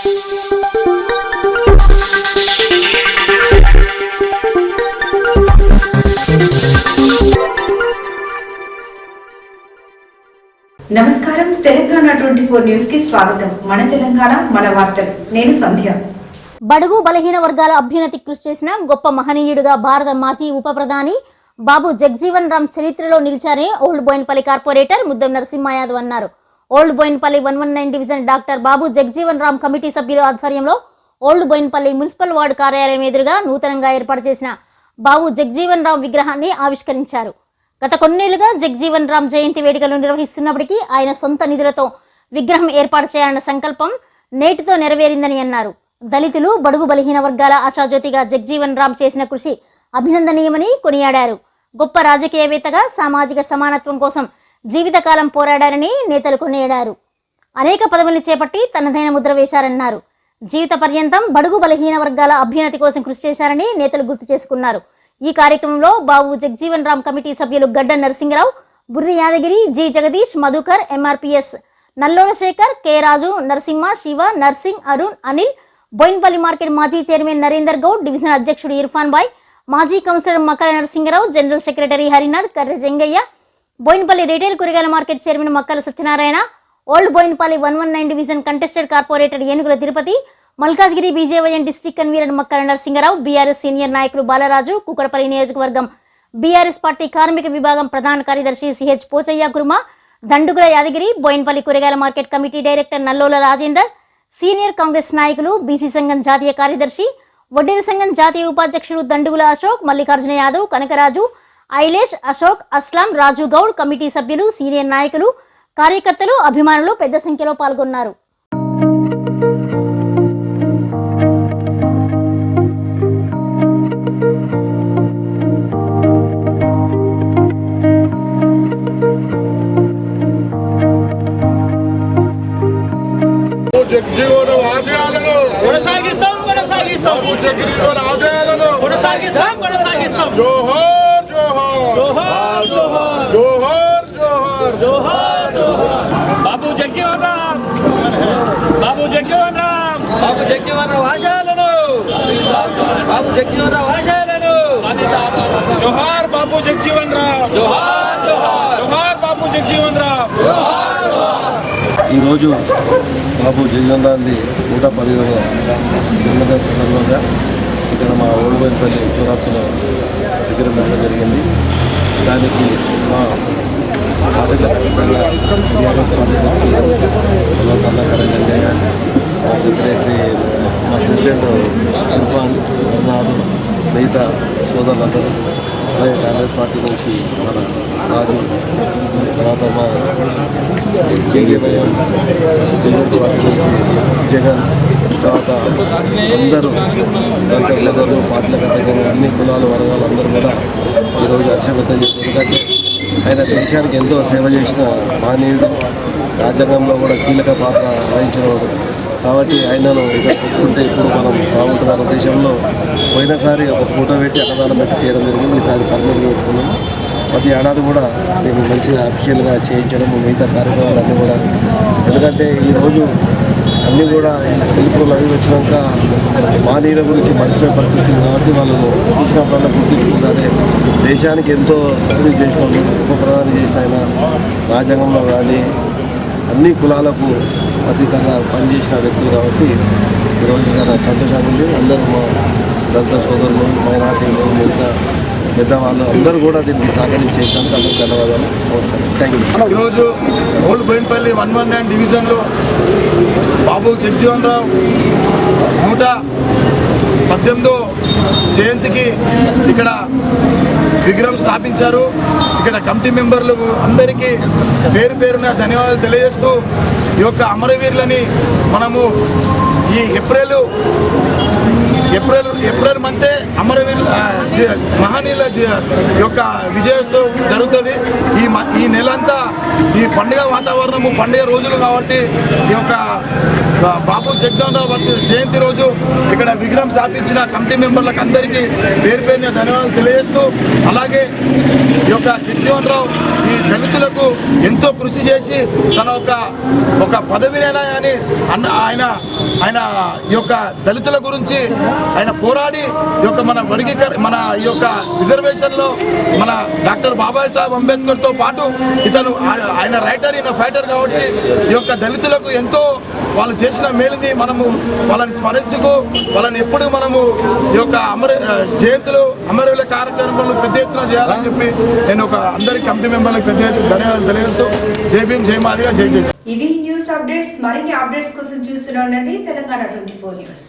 నమస్కారం. Telangana twenty four న్యూస్కి స్వాగతం. మన తెలంగాణ మన వార్తలు. నేను సంధ్య. బడుగు బలహీన వర్గాల అభ్యున్నతి కృషి చేసిన గొప్ప మహనీయుడిగా భారత మాజీ ఉప ప్రధాని బాబు జగ్జీవన్ రామ్ చరిత్రలో నిలిచారని ఓల్డ్ బోయిన్పల్లి కార్పొరేటర్ ముద్దం నరసింహ యాదవ్ అన్నారు. Old Boinpally one one nine division doctor Babu Jagjivan Ram committee సభ్యుల ఆధ్వర్యంలో ఓల్డ్ బోయిన్పల్లి మున్సిపల్ వార్డు కార్యాలయం ఎదురుగా నూతనంగా ఏర్పాటు చేసిన బాబు జగ్జీవన్ రామ్ విగ్రహాన్ని ఆవిష్కరించారు. గత కొన్నేళ్ళుగా జగ్జీవన్ రామ్ జయంతి వేడుకలు నిర్వహిస్తున్నప్పటికీ ఆయన సొంత నిధులతో విగ్రహం ఏర్పాటు చేయాలన్న సంకల్పం నేటితో నెరవేరిందని అన్నారు. దళితులు బడుగు బలహీన వర్గాల ఆశాజ్యోతిగా జగ్జీవన్ రామ్ చేసిన కృషి అభినందనీయమని కొనియాడారు. గొప్ప రాజకీయవేత్తగా సామాజిక సమానత్వం కోసం జీవితకాలం పోరాడారని నేతలు కొనియాడారు. అనేక పదవుల్ని చేపట్టి తనదైన ముద్ర వేశారన్నారు. జీవిత పర్యంతం బడుగు బలహీన వర్గాల అభ్యున్నతి కోసం కృషి చేశారని నేతలు గుర్తు చేసుకున్నారు. ఈ కార్యక్రమంలో బాబు జగ్జీవన్ రామ్ కమిటీ సభ్యులు Gadda Narasimharao Burri Yadagiri G Jagadish Madhukar MRPS Nallola Shekhar K Raju Narasimha Shiva Narsing Arun Anil Boinpally market మాజీ చైర్మన్ నరేందర్ గౌడ్ డివిజన్ అధ్యక్షుడు ఇర్ఫాన్ బాయ్ మాజీ councillor Makara Narasimharao general secretary Harinath Karre Jangaiah Boinapally retail కూరగాయల market chairman Makkala Satyanarayana old Boinpally one one nine division contested corporator Enugula Tirupathi Malkajgiri BJYM district convenor Makkala Narasimharao BRS senior నాయకులు బాలరాజు కుకడపల్లి నియోజకవర్గం BRS party కార్మిక విభాగం ప్రధాన కార్యదర్శి CH Pochaiah Kurma Dandugula Yadagiri Boinpally కూరగాయల market committee director Nallola Rajender senior Congress నాయకులు BC సంఘం జాతీయ కార్యదర్శి వడ్డీల సంఘం జాతీయ ఉపాధ్యక్షుడు దండుగుల అశోక్ మల్లికార్జున యాదవ్ కనకరాజు ఐలేష్ అశోక్ అస్లాం రాజు గౌడ్ కమిటీ సభ్యులు సీనియర్ నాయకులు కార్యకర్తలు అభిమానులు పెద్ద సంఖ్యలో పాల్గొన్నారు. జగ్జీవన ఆశయాలను కొనసాగిస్తాం కొనసాగిస్తాం. బాబు జగ్జీవన ఆశయాలను కొనసాగిస్తాం. కొనసాగిస్తాం. జగ్జీవన్ రామ్ బాబు జగ్జీవన్ ఆశయాలను బాబు జగ్జీవన్ ఆశయాలను జోహార్ బాబు జగ్జీవన్ రామ్ జోహార్ జోహార్. జోహార్ బాబు జగ్జీవన్ రామ్ ఈరోజు బాబు జగన్ గాంధీ నూట పదిహేను జన్మదిన సందర్భంగా ఇక్కడ మా ఓడిపోయినపల్లి విగ్రహం పెట్టడం జరిగింది. దానికి మా పార్టీల ఖచ్చితంగా టీఆర్ఎస్ పార్టీ మా సెక్రటరీ మా ప్రెసిడెంట్ ఇర్ఫాన్ అన్నారు మిగతా సోదరులందరూ అలాగే కాంగ్రెస్ పార్టీ నుంచి మన రాజు తర్వాత మా జేజేవైఎం జగన్ పార్టీ నుంచి జగన్ తర్వాత అందరూ దళిత ప్రజలు పార్టీలకు అతీతంగా అన్ని కులాలు వర్గాలు అందరూ కూడా ఈరోజు హర్షం వ్యక్తం చేశారు ఎందుకంటే ఆయన దేశానికి ఎంతో సేవ చేసిన మానవుడు రాజ్యాంగంలో కూడా కీలక పాత్ర వహించినవాడు. కాబట్టి ఆయనను ఇక్కడ పెట్టుకుంటే ఇప్పుడు మనం బాగుంటుందన్న దేశంలో పోయినసారి ఒక ఫోటో పెట్టి అన్నదానం పెట్టి చేయడం జరిగింది. ఈసారి పర్మిట్ పెట్టుకున్నాం. ప్రతి ఏడాది కూడా మేము మంచిగా అఫీషియల్గా చేయించడం మిగతా కార్యక్రమాలన్నీ కూడా. ఎందుకంటే ఈరోజు అన్నీ కూడా ఈ సెల్ ఫోన్లు అవి వచ్చినాక మానీయుల గురించి మర్చిపోయే పరిస్థితి కాబట్టి కాబట్టి వాళ్ళను చూసినప్పుడల్లా గుర్తించుకుంటారే. దేశానికి ఎంతో సర్వీస్ చేసిన ఉప ప్రధాని చేసిన ఆయన రాజ్యాంగంలో కానీ అన్ని కులాలకు అతీతంగా పనిచేసిన వ్యక్తులు కాబట్టి ఈరోజు సంతోషంగా ఉంది. అందరూ మా దళిత సోదరులు మైనార్టీలు మిగతా పెద్దవాళ్ళు అందరూ కూడా దీనికి సహకరించేసినందుకు అందరూ ధన్యవాదాలు. నమస్కారం. థ్యాంక్ యూ ఈరోజు old Boinpally one one nine డివిజన్లో బాబు జగ్జీవన్ రావు నూట పద్దెనిమిదో జయంతికి ఇక్కడ విగ్రహం స్థాపించారు. ఇక్కడ కమిటీ మెంబర్లు అందరికీ పేరు పేరున ధన్యవాదాలు తెలియజేస్తూ ఈ యొక్క అమరవీరులని మనము ఈ ఏప్రిల్ ఏప్రిల్ ఏప్రిల్ మంతే అమరవీరుల జ- మహనీయుల జ- యొక్క విజయోత్సవం జరుగుతుంది. ఈ మ- ఈ నెలంతా ఈ పండుగ వాతావరణము పండుగ రోజులు కాబట్టి ఈ యొక్క బాబు జగదీవన్ జయంతి రోజు ఇక్కడ విగ్రహం స్థాపించిన కమిటీ మెంబర్లకు అందరికీ పేరు పేరున ధన్యవాదాలు తెలియజేస్తూ అలాగే ఈ యొక్క జగదీవన్ రావు దళితులకు ఎంతో కృషి చేసి తన ఒక ఒక పదవినైనా కానీ అన్న ఆయన ఆయన ఈ యొక్క దళితుల గురించి ఆయన పోరాడి ఈ యొక్క మన వర్గీకర మన ఈ యొక్క రిజర్వేషన్లో మన డాక్టర్ బాబాయ్ సాహెబ్ అంబేద్కర్తో పాటు ఇతను ఆయన రైటర్ ఈయన ఫైటర్ కాబట్టి ఈ యొక్క దళితులకు ఎంతో వాళ్ళు చేసిన మేలుని మనము వాళ్ళని స్మరించుకు వాళ్ళని ఎప్పుడు మనము ఈ యొక్క అమర జయంతులు అమరవీల కార్యక్రమాలు పెద్ద ఎత్తున చేయాలని చెప్పి నేను ఒక అందరి కమిటీ మెంబర్లకు పెద్ద ధన్యవాదాలు తెలియజేస్తూ. జైభీం భీమ్ జై మాదిగా జై జై. ఇవి న్యూస్ అప్డేట్స్ మరిన్ని అప్డేట్స్ కోసం చూస్తూనే ఉండండి. Telangana twenty four news.